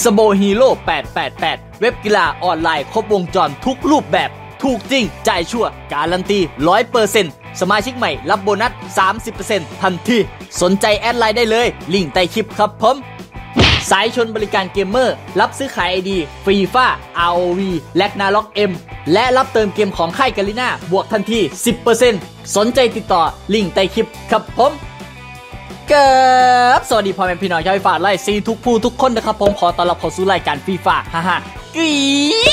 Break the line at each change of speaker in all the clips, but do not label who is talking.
สโบฮีโร่888 เว็บกีฬาออนไลน์ครบวงจรทุกรูปแบบ ถูกจริง จ่ายชัวร์การันตี 100%สมาชิกใหม่รับโบนัส 30%ทันที สนใจแอดไลน์ได้เลย ลิงก์ใต้คลิปครับผม สายชนบริการเกมเมอร์ รับซื้อขายไอดีฟรีฟ้า ROV แลกนาล็อก M และรับเติมเกมของค่ายกาลิน่าบวกทันที 10%สนใจติดต่อลิงก์ใต้คลิปครับผม กิบสวัสดีพ่อแม่พี่น้องชาวฟีฟ่าไล่ซีทุกผู้ทุกคนนะครับผมขอต้อนรับเข้าสู่รายการฟีฟ่าฮ่าฮ่ากรี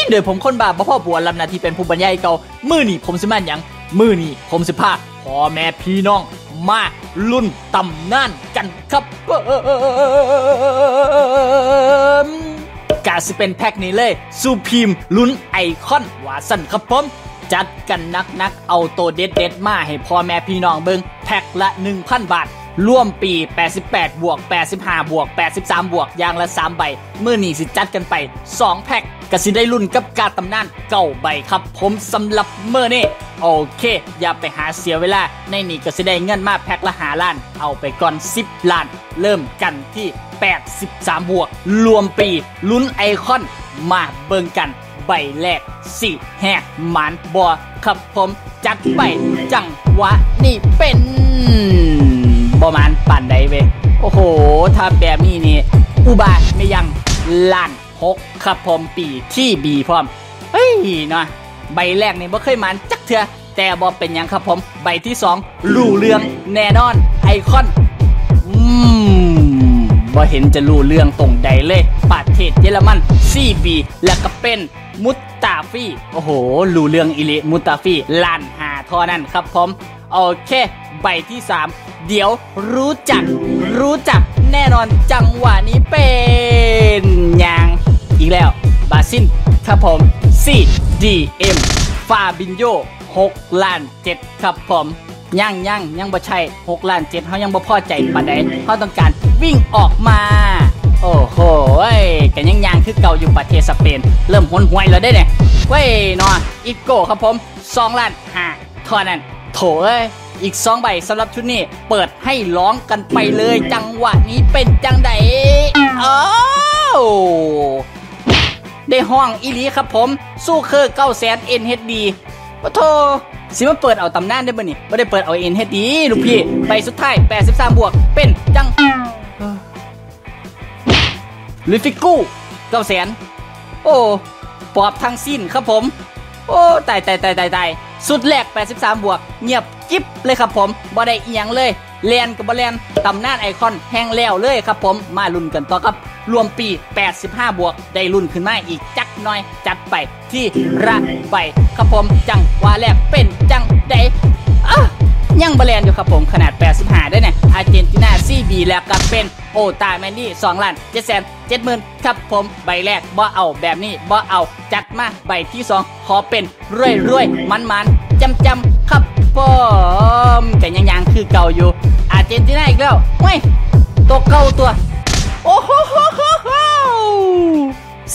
ดโดยผมคนบาปพ่อบัวลำนาที่เป็นผู้บรรยายเก่ามือนี่ผมสิมันยังมือนี่ผมสิพาพ่อแม่พี่น้องมาลุ่นตำนานกันครับกาสิเป็นแพ็กนี้เลยซูพีมลุ้นไอคอนวาสันครับผมจัดกันนักนักเอาตัวเด็ดเด็ดมาให้พ่อแม่พี่น้องเบิงแพ็กละ 1,000 บาท ร่วมปี 88 บวก 85 บวก 83 บวก อย่างละ 3 ใบ เมื่อนี่สิจัดกันไป 2 แพ็กกสิได้รุ่นกับการตำนานเก่าใบครับ ผมสำหรับเมื่อนี้โอเค อย่าไปหาเสียเวลา ในนี่กสิได้เงินมาแพ็กละหาล้าน เอาไปก่อน 10 ล้าน เริ่มกันที่ 83 บวก รวมปีลุ้นไอคอน มาเบิ่งกัน ใบแรกสี่แหกหมานบอครับผมจัดไปจังหวะนี่เป็น บอมานปั่นใดเว้ยโอ้โหถ้าแบบนี้นี่ อุบาไม่ยังล้านหกครับผมปีที่บีพร้อม เฮ้ยเนาะใบแรกนี่บ่เคยมันจักเถื่อแต่บอเป็นยังครับผม ใบที่สองรู้เรื่องแน่นอน ไอคอนอืมบ่เห็นจะรู้เรื่องตรงใดเลยประเทศเยอรมันซีบีแล้วก็เป็นมุตตาฟีโอ้โห รู้เรื่องอิเลมุตตาฟีล้านหาท่านั้นครับผม โอเค ใบที่ 3 เดี๋ยวรู้จัก รู้จักแน่นอนจังหวะนี้เป็นยางอีกแล้วบาซินครับผม CDM ฟาบินโย6ล้าน7ครับผมยังยังยังบ่ใช่6ล้าน7เฮายังบ่พอใจปานใดเฮาต้องการวิ่งออกมา โอ้โหเอ้ยกันยังยังคือเก่าอยู่ประเทศสเปน เริ่มหนหวยแล้วได้เนี่ยเว้ยนออีโก้ครับผม2ล้าน5เท่านั้นโถเอ้ย อีก2ใบสำหรับชุดนี้ เปิดให้ร้องกันไปเลย จังหวะนี้เป็นจังไดอ้าวได้ห้องอีหลีครับผม สู้เคอร์9แสน NHD ปะโทสิมาเปิดเอาตำนานได้บ่นี่ไม่ได้เปิดเอา NHD ลูกพี่ ไปสุดท้าย 83 บวก เป็นจังลิฟิกู9แสนโอ้ปอบทั้งสิ้นครับผม โอ้ตายตายตายตายตายสุดแรก83 บวก เงียบ กิ๊บเลยครับผมบ่ได้อีหยังเลยแลนกับบ่แลนตำนานไอคอนแห้งแล้วเลยครับผมมาลุ้นกันต่อครับ รวมปี 85 บวก ได้รุ่นขึ้นมาอีกจักหน่อยจัดไปที่ระใบครับผมจังหวะแรกเป็นจังไดอะยังบาแลนอยู่ครับผมขนาด 85 ได้เนี่ยอาร์เจนตินาซีบีแล้วก็เป็นโอตาแมนนี่2ล้าน7แสน7หมื่นครับผมใบแรกบ่เอาแบบนี้บ่เอาจัดมาใบที่ 2 ขอเป็นรวยรวยมันมันจำจำครับ ผมแต่ยังยังคือเก่าอยู่ อาเจนตินาอีกแล้วเว้ยตัวเก่าตัว โอ้โห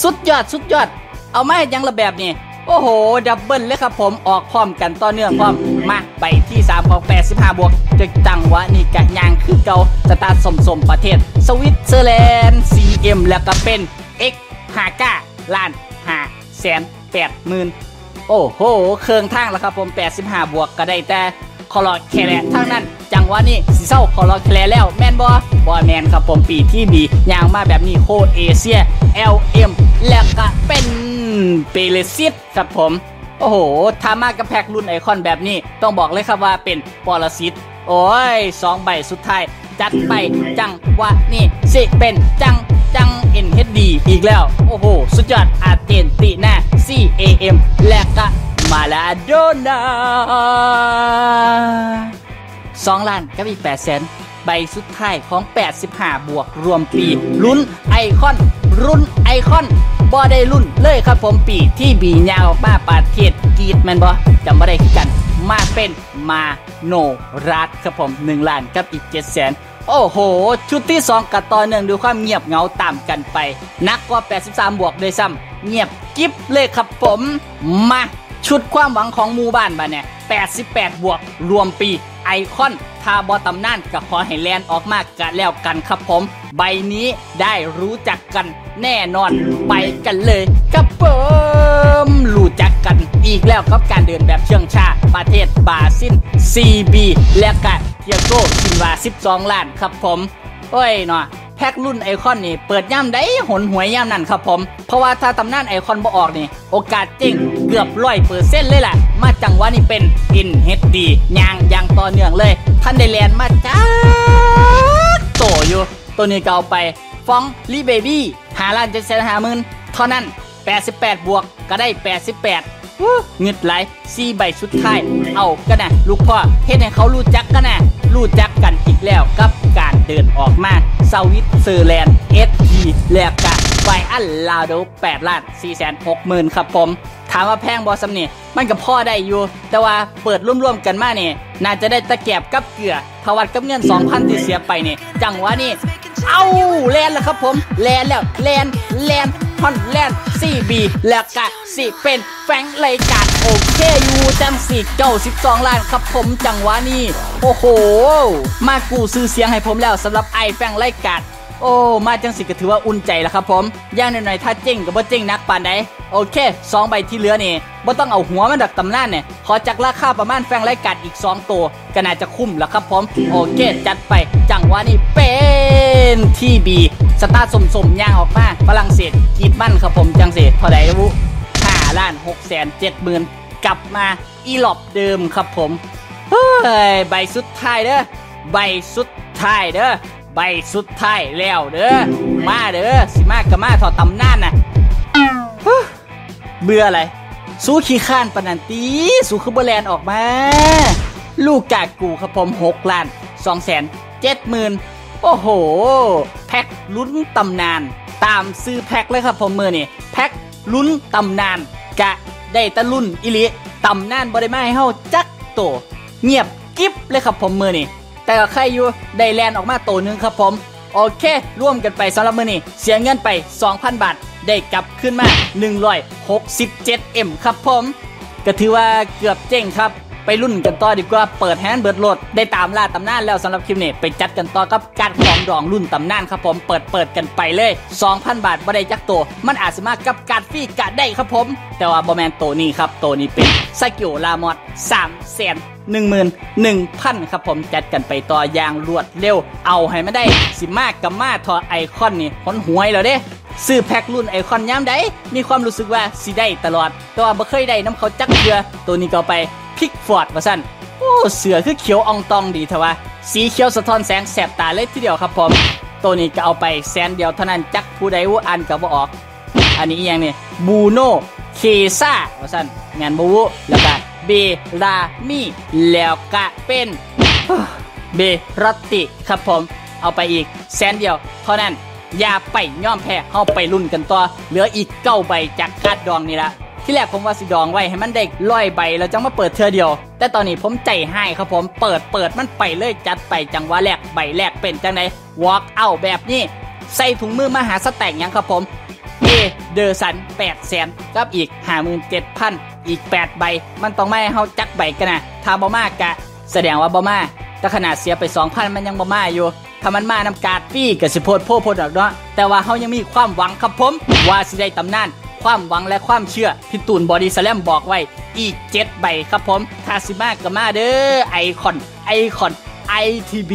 สุดยอดสุดยอด เอาไมาให้ยังระแบบนี้โอ้โห ดับเบิลเลยครับผมออกพร้อมกันต่อเนื่องพร้อม มาใบที่ 3 ของ 85 บวกจะจังวะนี่กะยางคือเก่าสตาร์สมสมประเทศ สวิตเซอร์แลนด์ CM แล้วก็เป็น X 5ก้าล้าน5แสน8หมื่น โอ้โห เครื่องทางแล้วครับผม 85 บวกก็ได้แต่คอรอแคลทั้งนั้น จังหวะนี้สิเศร้าคอรอแคลแล้ว แมนบอบอแมนครับผมปีที่บียางมาแบบนี้โคดเอเชีย LM แล้วก็เป็นเปเลซิตครับผม โอ้โหถ้ามากับแพ็กรุ่นไอคอนแบบนี้ ต้องบอกเลยครับว่าเป็นปรสิตโอ้ยสองใบสุดท้าย จัดไปจังหวะนี่สิเป็นจัง จัง NHD อีกแล้ว โอ้โห สุดยอดอาร์เจนตินา CAM และก็มาลาโดนาสองล้านกับอีก8แสนใบสุดท้ายของ 85 บวกรวมปีลุ้นไอคอน รุ่นไอคอนบอได้รุ่นเลยครับผมปีที่บียาวออกมาประเทศกรีดแมนบอจำบ่ได้คือกัน มาเป็นมาโนรัดครับผม 1 ล้านกับอีก7แสน โอ้โห ชุดที่ 2 กับต่อเนื่งดูความเงียบเงาตามกันไป นักกว่า 83 บวกเลยซ้ำเงียบกิ๊บเลยครับผม มาชุดความหวังของหมู่บ้านบ้านเนี่ย 88 บวก รวมปี ไอคอนถ้าบอตำนานก็ขอให้แลนออกมากกะแล้วกันครับผม ใบนี้ได้รู้จักกันแน่นอนไปกันเลยครับผมรู้จักกันอีกแล้วกับการเดินแบบเชื่องชา ประเทศบราซิล CB และก็ เทียโก้ซินวา 12 ล้านครับผมโอ้ยเนาะแพ็กรุ่นไอคอนนี่เปิดย่ำได้หนหวยย่ำนั่นครับผม เพราะว่าถ้าตำนานไอคอนบ่ออกนี่ โอกาสจริงเกือบร้อยเปอร์เซ็นต์เลยแหละมาจังหวะนี้เป็น in HD ยางยางต่อเนื่องเลย ท่านได้แลนมาจ้าโตอยู่ ตัวนี้เก็เอาไป ฟ้องรีเบบี้หาล้านเจ็ดแสนหาหมื่นเท่านั้น 88 บวกก็ได้ 88เงึดไหลซีใบสุดท้าย เอากันนะลูกพ่อเฮ็ดให้เขารู้จักกันนะรู้จักกันอีกแล้วกับการเดินออกมาเซาวิตเซอร์แลนด์เอสทีแล้วกันไฟอันลาโด8ล้าน4แสน6หมื่นครับผม ถามว่าแพงบอสำนี่มันก็พ่อได้อยู่ แต่ว่าเปิดร่วมๆกันมาเนี่ยน่าจะได้ตะแกบกับเกลือทวัดกับเงิน 2,000 ที่เสียไปเนี่ยจังวะนี้เอาแลนแล้วครับผม แลนแล้ว แลน แลน ฮอนแลนสี่บีแล้วก็สี่เป็นแฟงรายการโอเคอยู่จังสี่เก้าสิบสองล้านครับผมจังหวะนี้ โอ้โห มากูซื้อเสียงให้ผมแล้วสำหรับไอแฟงรายการโอ้ มาจังสิก็ถือว่าอุ่นใจแล้วครับผมย่างหน่อยๆถ้าเจ๊งก็บ่เจ๊งนักปานใดโอเคสองใบที่เหลือนี่บ่ต้องเอาหัวมันดักตำนานเนี่ยขอจากราคาประมาณแฟงไรกัดอีก 2 ตัวก็น่าจะคุ้มแล้วครับผม โอเค จัดไป จังหวะนี้เป็นที่บี สตาร์สมๆย่างออกมาฝรั่งเศสกีดมั่นครับผมจังเศสเท่าไหร่รู้ห้าล้านหกแสนเจ็ดหมื่นกลับมาอีหลอบเดิมครับผมเฮ้ยใบสุดท้ายเด้อใบสุดท้ายเด้อใบสุดท้ายแล้วเด้อมาเด้อสิมากับมาถอดตำนานน่ะเบื่ออะไรสู้ขี้ข้านปนันตีสู้คือเบอแลนออกมา ลูกกากกูครับผม6ล้าน2แสน7หมื่น โอ้โห แพ็คลุ้นตำนาน ตามซื้อแพ็คเลยครับผมมือนี่แพ็คลุ้นตำนาน กะได้ตะลุ่นอิลิตำนานบริมาให้เฮาจักโต เงียบกิ๊บเลยครับผมมือนี่แต่ก็ใครอยู่ได้แลนออกมาโตนึงครับผม โอเค ร่วมกันไปสำหรับมือนี่เสียเงินไป 2,000 บาท ได้กลับขึ้นมา 167M ครับผม ก็ถือว่าเกือบเจ๊งครับ ไปรุ่นกันต่อดีกว่าเปิดแฮนด์เบิร์ดโหลดได้ตามล่าตำนานแล้วสำหรับคลิปนี้ไปจัดกันต่อกับการของดองรุ่นตำนานครับผมเปิดเปิดกันไปเลย 2,000 บาทบ่ได้จักโตวมันอาจจะมากับการฟรีกะได้ครับผม แต่ว่าบอแมนโตนี้ครับโตนี้เป็นสกิลลามอด3แสนหนึ่งหมื่นหนึ่งพันครับผมจัดกันไปต่ออย่างรวดเร็ว เอาให้ไม่ได้สิมากกับมาทอไอคอนนี่หนหวยแล้วเด้ซื้อแพ็ครุ่นไอคอนย้ำได้มีความรู้สึกว่าสิได้ตลอด แต่ว่าบ่เคยได้น้ำเขาจักเทือตัวนี้ก็ไป พิกฟอร์ดว่าสั้นโอ้เสือคือเขียวอองตองดีเถอะวะสีเขียวสะท้อนแสงแสบตาเลยทีเดียวครับผมตัวนี้ก็เอาไปแสนเดียวเท่านั้นจักผู้ใดว่าอันกับว่าออก อันนี้อย่างนี่บูโนเคซ่าว่าสั้นงานบูแล้วก็เบลามีแล้วก็เป็นเบรติครับผม เอาไปอีกแสนเดียวเท่านั้นอย่าไปย่อมแพ้เข้าไปรุ่นกันต่อเหลืออีกเก้าใบจากกาดดองนี่ละ ที่แรกผมว่าสิดองไว้ให้มันได้ร้อยใบแล้วจังมาเปิดเธอเดียว แต่ตอนนี้ผมใจให้ครับผมเปิดเปิดมันไปเลยจัดไปจังหวะแรกใบแรกเป็นจังไหน walk out แบบนี้ ใส่ถุงมือมาหาสแต็กยังครับผมเอเดอร์สัน8แสนกับอีก57,000อีก8ใบ มันต้องไม่ให้เฮาจักใบกันนะถ้าบ่มากะ แสดงว่าบ่มาแต่ขนาดเสียไป2,000มันยังบ่มาอยู่ถ้ามันมานำการฟี่กับสิโพดโพโพดอกเนาะแต่ว่าเฮายังมีความหวังครับผม ว่าสิได้ตำนาน ความหวังและความเชื่อพี่ตูนบอดี้สแลมบอกไว้อีก 7 ใบครับผมถ้าสิมากกมาเด้อไอคอนไอคอน ITB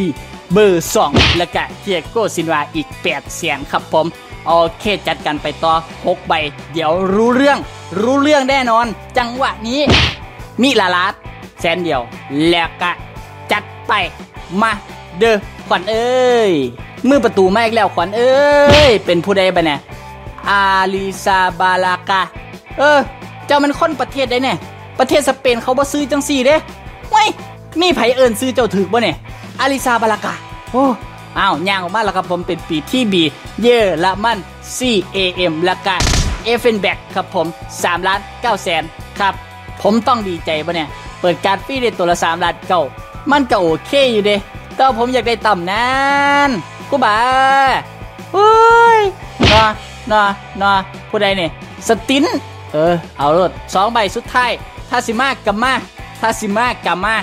เบอร์ 2 แล้วก็เทียโกซินวาอีก8เสียงครับผมโอเคจัดกันไปต่อ 6 ใบ เดี๋ยวรู้เรื่อง รู้เรื่องแน่นอน จังหวะนี้ มิลาลาดแสนเดียว แล้วก็จัดไป มาเด้อขวัญเอ้ยมือประตูมาอีกแล้วขวัญเอ้ย เป็นผู้ใดบ้เนี่ย อาลิซาบาลากา เออ เจ้ามันค้นประเทศได้เนี่ยประเทศสเปนเขาบ่ซื้อจังสี่เด้ไว้ยมีไผเอิญซื้อเจ้าถือบ่เนี่ยอาลิซาบาลากา โอ้อ้าวย่างออกมาแล้วครับผมเป็นปีที่บีเยอละมัน CAM แล้วก็เอฟเฟนแบกครับผม3ล้าน9แสนครับ ผมต้องดีใจปะเนี่ย เปิดการฟรีได้ตัวละ3ล้านเก้ามันก็โอเคอยู่เด้แต่ว่าผมอยากได้ต่ำนานกูบ้าเฮ้ยนอ นอนอผู้ใดเนี่ยสตินเออ เอารถสองใบสุดท้ายทาซิมากกับมาทาซิมากกับมา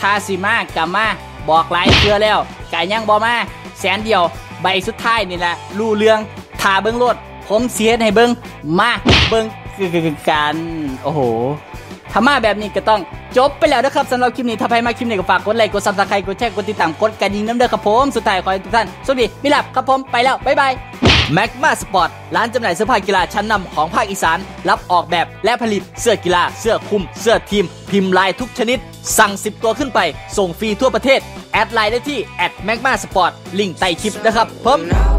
ทาซิมากกับมาบบอกหลายเชื่อแล้วไก่ย่างบอมา แสนเดียว ใบสุดท้ายนี่แหละรู้เรื่องทาเบิ้งโลดผมเสียให้เบิ้งมาเบิ้งกัน โอ้โห ถ้ามาแบบนี้ก็ต้องจบไปแล้วนะครับสำหรับคลิปนี้ถ้าใครมาคลิปนี้ก็ฝากกดไลค์กดซับสไครต์กดแชร์กดติดตามกดกระดิ่งน้ำเด้อครับผม สุดท้ายขอให้ทุกท่านสวัสดีมิลับครับผมไปแล้วบ๊ายบายแม็กมาสปอร์ตร้านจำหน่ายเสื้อผ้ากีฬาชั้นนำของภาคอีสาน รับออกแบบและผลิตเสื้อกีฬา เสื้อคลุม เสื้อทีม พิมพ์ลายทุกชนิด สั่ง 10 ตัวขึ้นไป ส่งฟรีทั่วประเทศ แอดไลน์ได้ที่แอดแมกมาสปอร์ตลิงก์ใต้คลิปนะครับผม